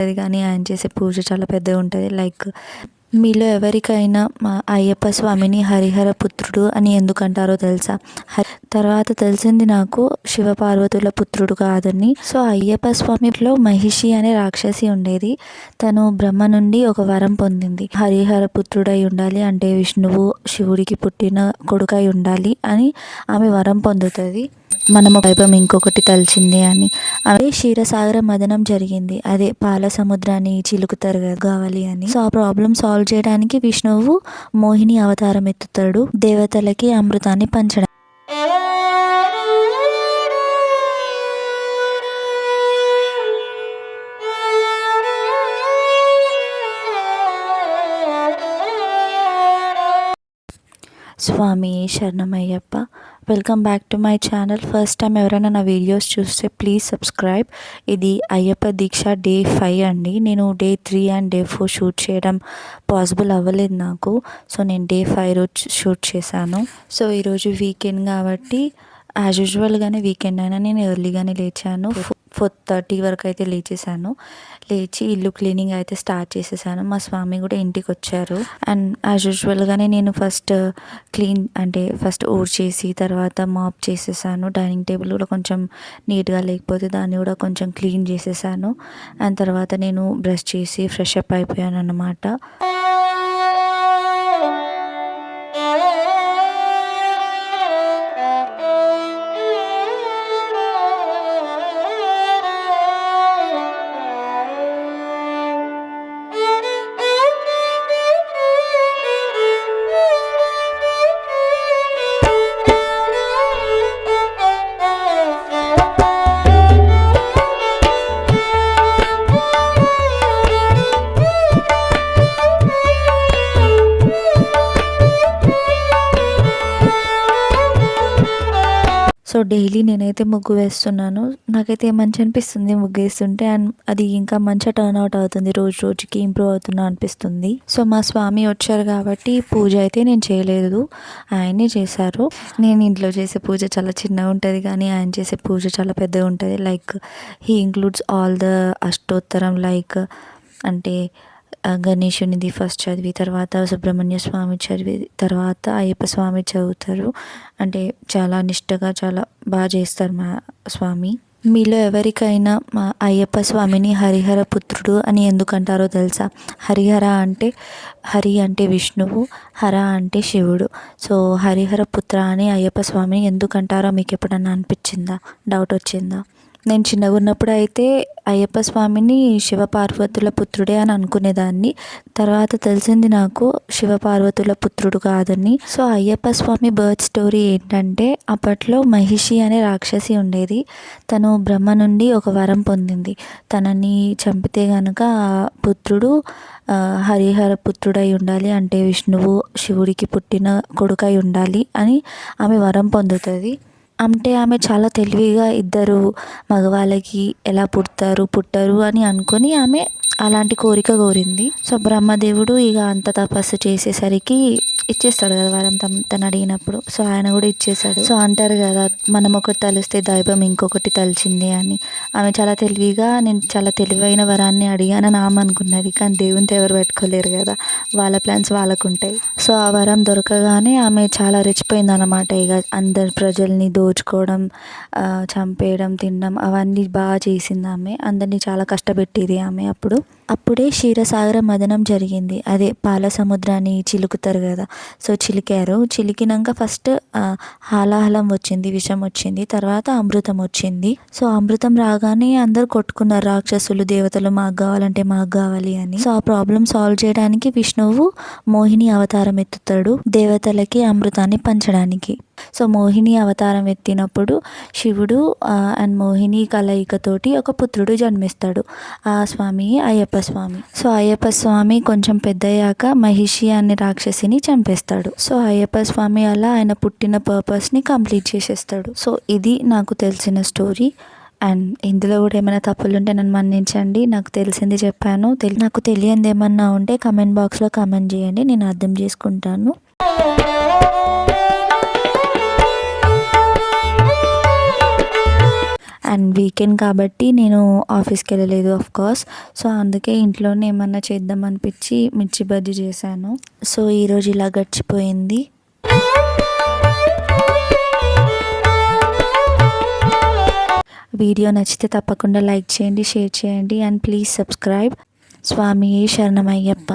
ఉంటుంది కానీ ఆయన చేసే పూజ చాలా పెద్దగా ఉంటుంది. లైక్ మీలో ఎవరికైనా మా అయ్యప్ప స్వామిని హరిహర పుత్రుడు అని ఎందుకంటారో తెలుసా? హరి తర్వాత తెలిసింది నాకు శివపార్వతుల పుత్రుడు కాదని. సో అయ్యప్ప స్వామిలో మహిషి అనే రాక్షసి ఉండేది. తను బ్రహ్మ నుండి ఒక వరం పొందింది. హరిహర పుత్రుడై ఉండాలి అంటే విష్ణువు శివుడికి పుట్టిన కొడుకై ఉండాలి అని ఆమె వరం పొందుతుంది. మనము వైభవం ఇంకొకటి తలిచింది అని. అదే క్షీరసాగర మదనం జరిగింది. అదే పాల సముద్రాన్ని చిలుకుతారు కావాలి అని. సో ఆ ప్రాబ్లం సాల్వ్ చేయడానికి విష్ణువు మోహిని అవతారం ఎత్తుతాడు. దేవతలకి అమృతాన్ని పంచడం. స్వామి శరణమయ్యప్ప. Welcome back to my channel first time ఎవరైనా నా వీడియోస్ చూస్తే ప్లీజ్ సబ్స్క్రైబ్ ఇది అయ్యప్ప దీక్ష డే ఫైవ్ అండి. నేను day three and day four shoot చేయడం పాసిబుల్ అవ్వలేదు నాకు. సో నేను డే ఫైవ్ రోజు షూట్ చేశాను. సో ఈరోజు వీకెండ్ కాబట్టి యాజ్ యూజువల్గానే వీకెండ్ అయినా నేను ఎర్లీగానే లేచాను. ఫోర్ థర్టీ వరకు అయితే లేచేసాను లేచి ఇల్లు క్లీనింగ్ అయితే స్టార్ట్ చేసేసాను. మా స్వామి కూడా ఇంటికి వచ్చారు. అండ్ యాజ్ యూజువల్గానే నేను ఫస్ట్ క్లీన్ అంటే ఫస్ట్ ఊడ్చేసి తర్వాత మాప్ చేసేసాను. డైనింగ్ టేబుల్ కూడా కొంచెం నీట్గా లేకపోతే దాన్ని కూడా కొంచెం క్లీన్ చేసేసాను. అండ్ తర్వాత నేను బ్రష్ చేసి ఫ్రెష్ అప్ అయిపోయాను అన్నమాట సో డైలీ నేనైతే ముగ్గు వేస్తున్నాను. నాకైతే మంచి అనిపిస్తుంది ముగ్గు వేస్తుంటే అండ్ అది ఇంకా మంచిగా టర్న్ అవుట్ అవుతుంది. రోజు రోజుకి ఇంప్రూవ్ అవుతున్నా అనిపిస్తుంది. సో మా స్వామి వచ్చారు కాబట్టి పూజ అయితే నేను చేయలేదు. ఆయనే చేశారు. నేను ఇంట్లో చేసే పూజ చాలా చిన్నగా ఉంటుంది కానీ ఆయన చేసే పూజ చాలా పెద్దగా ఉంటుంది. Like he includes all the Ashtottaram like అంటే గణేషునిది గణేశునిది ఫస్ట్ చదివి తర్వాత సుబ్రహ్మణ్య స్వామి చదివి తర్వాత అయ్యప్ప స్వామి చదువుతారు. అంటే చాలా నిష్టగా చాలా బాగా చేస్తారు మా స్వామి. మీలో ఎవరికైనా మా అయ్యప్ప స్వామిని హరిహర పుత్రుడు అని ఎందుకంటారో తెలుసా? హరిహర అంటే హరి అంటే విష్ణువు హర అంటే శివుడు. సో హరిహర పుత్ర అని అయ్యప్ప స్వామిని ఎందుకంటారో మీకు ఎప్పుడన్నా అనిపించిందా? డౌట్ వచ్చిందా? నేను చిన్నగా ఉన్నప్పుడు అయితే అయ్యప్ప స్వామిని శివపార్వతుల పుత్రుడే అని అనుకునేదాన్ని. తర్వాత తెలిసింది నాకు శివపార్వతుల పుత్రుడు కాదని. So Ayyappa Swami birth story ఏంటంటే అప్పట్లో మహిషి అనే రాక్షసి ఉండేది. తను బ్రహ్మ నుండి ఒక వరం పొందింది. తనని చంపితే గనుక పుత్రుడు హరిహర పుత్రుడై ఉండాలి అంటే విష్ణువు శివుడికి పుట్టిన కొడుకై ఉండాలి అని ఆమె వరం పొందుతుంది. అంటే ఆమె చాలా తెలివిగా ఇద్దరు మగవాళ్ళకి ఎలా పుడతారు పుట్టరు అని అనుకొని ఆమె అలాంటి కోరిక కోరింది. సో బ్రహ్మదేవుడు ఇక అంత తపస్సు చేసేసరికి ఇచ్చేస్తాడు కదా వరం తను అడిగినప్పుడు. సో ఆయన కూడా ఇచ్చేసాడు సో అంటారు కదా మనం ఒకటి తలిస్తే దైవం ఇంకొకటి తలిచింది అని. ఆమె చాలా తెలివిగా నేను చాలా తెలివైన వరాన్ని అడిగానని ఆమె అనుకున్నది. కానీ దేవునితో ఎవరు పెట్టుకోలేరు కదా. వాళ్ళ ప్లాన్స్ వాళ్ళకు ఉంటాయి సో ఆ వరం దొరకగానే ఆమె చాలా రెచ్చిపోయింది అనమాట ఇక అందరు ప్రజల్ని దోచుకోవడం చంపేయడం తినడం అవన్నీ బాగా చేసింది ఆమె. అందరినీ చాలా కష్టపెట్టేది ఆమె అప్పుడు. అప్పుడే క్షీరసాగర మదనం జరిగింది. అదే పాల సముద్రాన్ని చిలుకుతారు కదా. సో చిలికారు. చిలికినాక ఫస్ట్ హాలాహలం వచ్చింది విషం వచ్చింది. తర్వాత అమృతం వచ్చింది. సో అమృతం రాగానే అందరు కొట్టుకున్నారు. రాక్షసులు దేవతలు మాకు కావాలంటే మాకు కావాలి అని. సో ఆ ప్రాబ్లం సాల్వ్ చేయడానికి విష్ణువు మోహిని అవతారం ఎత్తుతాడు దేవతలకి అమృతాన్ని పంచడానికి. సో మోహిని అవతారం ఎత్తినప్పుడు శివుడు అండ్ మోహిని కలయికతోటి ఒక పుత్రుడు జన్మిస్తాడు ఆ స్వామి అయ్యప్ప స్వామి. సో అయ్యప్ప స్వామి కొంచెం పెద్దయ్యాక మహిషి అనే రాక్షసిని చంపేస్తాడు. సో అయ్యప్ప స్వామి అలా ఆయన పుట్టిన పర్పస్ని కంప్లీట్ చేసేస్తాడు. సో ఇది నాకు తెలిసిన స్టోరీ. అండ్ ఇందులో కూడా ఏమైనా తప్పులు ఉంటే నన్ను మన్నించండి. నాకు తెలిసింది చెప్పాను. తెలి నాకు తెలియంది ఏమన్నా ఉంటే కమెంట్ బాక్స్లో కమెంట్ చేయండి. నేను అర్థం చేసుకుంటాను. వీకెండ్ కాబట్టి నేను ఆఫీస్కి వెళ్ళలేదు ఆఫ్ కోర్స్ సో అందుకే ఇంట్లోనే ఏమన్నా చేద్దాం అనిపించి మిర్చి బజ్జీ చేశాను. సో ఈరోజు ఇలా గడిచిపోయింది. వీడియో నచ్చితే తప్పకుండా లైక్ చేయండి షేర్ చేయండి అండ్ ప్లీజ్ సబ్స్క్రైబ్ స్వామి శరణమయ్యప్ప.